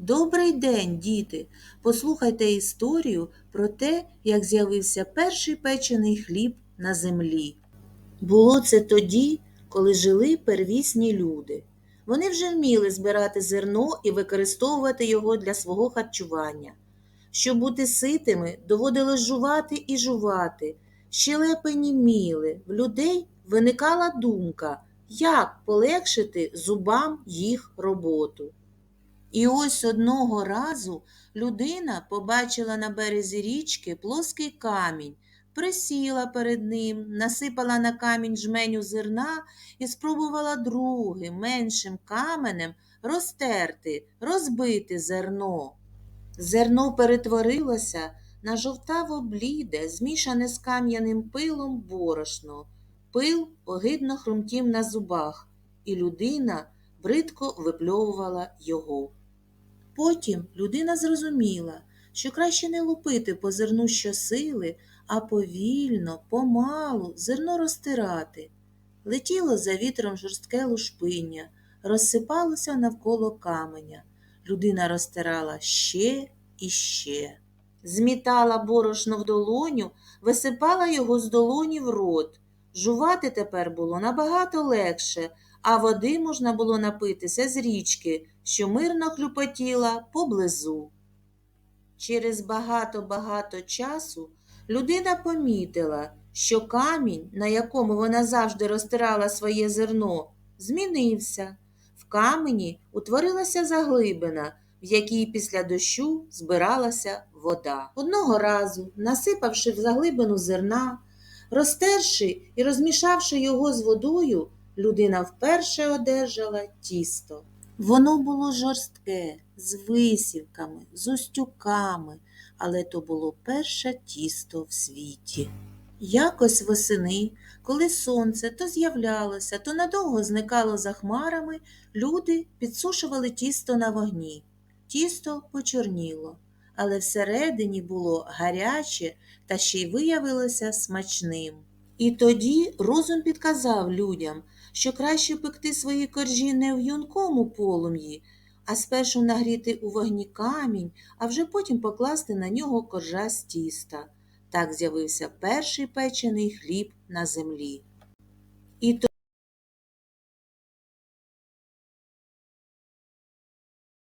Добрий день, діти! Послухайте історію про те, як з'явився перший печений хліб на землі. Було це тоді, коли жили первісні люди. Вони вже вміли збирати зерно і використовувати його для свого харчування. Щоб бути ситими, доводилось жувати і жувати. Щелепи німіли, в людей виникала думка, як полегшити зубам їх роботу. І ось одного разу людина побачила на березі річки плоский камінь, присіла перед ним, насипала на камінь жменю зерна і спробувала другим, меншим каменем розтерти, розбити зерно. Зерно перетворилося на жовтаво бліде, змішане з кам'яним пилом борошно. Пил огидно хрумтів на зубах, і людина бридко випльовувала його. Потім людина зрозуміла, що краще не лупити по зерну щосили, а повільно, помалу зерно розтирати. Летіло за вітром жорстке лушпиння, розсипалося навколо каменя. Людина розтирала ще і ще. Змітала борошно в долоню, висипала його з долоні в рот. Жувати тепер було набагато легше, а води можна було напитися з річки, що мирно хлюпотіла поблизу. Через багато-багато часу людина помітила, що камінь, на якому вона завжди розтирала своє зерно, змінився. В камені утворилася заглибина, в якій після дощу збиралася вода. Одного разу, насипавши в заглибину зерна, розтерши і розмішавши його з водою, людина вперше одержала тісто. Воно було жорстке, з висівками, з устюками, але то було перше тісто в світі. Якось восени, коли сонце то з'являлося, то надовго зникало за хмарами, люди підсушували тісто на вогні. Тісто почорніло, але всередині було гаряче та ще й виявилося смачним. І тоді розум підказав людям, що краще пекти свої коржі не в юнкому полум'ї, а спершу нагріти у вогні камінь, а вже потім покласти на нього коржа з тіста. Так з'явився перший печений хліб на землі. І